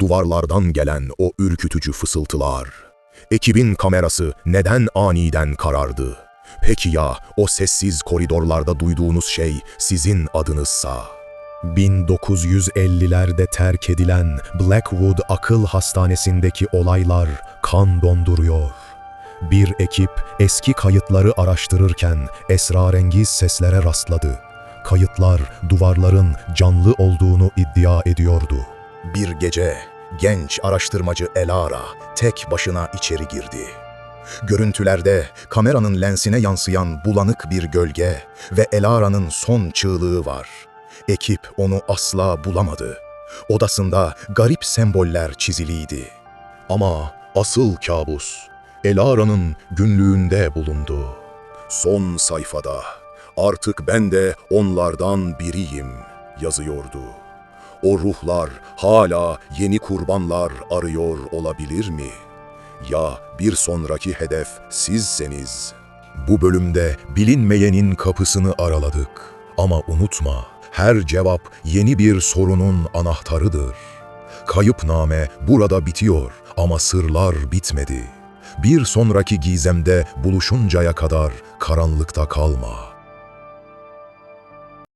duvarlardan gelen o ürkütücü fısıltılar. Ekibin kamerası neden aniden karardı? Peki ya o sessiz koridorlarda duyduğunuz şey sizin adınızsa? 1950'lerde terk edilen Blackwood Akıl Hastanesi'ndeki olaylar kan donduruyor. Bir ekip eski kayıtları araştırırken esrarengiz seslere rastladı. Kayıtlar duvarların canlı olduğunu iddia ediyordu. Bir gece genç araştırmacı Elara tek başına içeri girdi. Görüntülerde kameranın lensine yansıyan bulanık bir gölge ve Elara'nın son çığlığı var. Ekip onu asla bulamadı. Odasında garip semboller çiziliydi. Ama asıl kabus Elara'nın günlüğünde bulundu. Son sayfada artık ben de onlardan biriyim yazıyordu. O ruhlar hala yeni kurbanlar arıyor olabilir mi? Ya bir sonraki hedef sizseniz? Bu bölümde bilinmeyenin kapısını araladık. Ama unutma, her cevap yeni bir sorunun anahtarıdır. Kayıpname burada bitiyor ama sırlar bitmedi. Bir sonraki gizemde buluşuncaya kadar karanlıkta kalma.''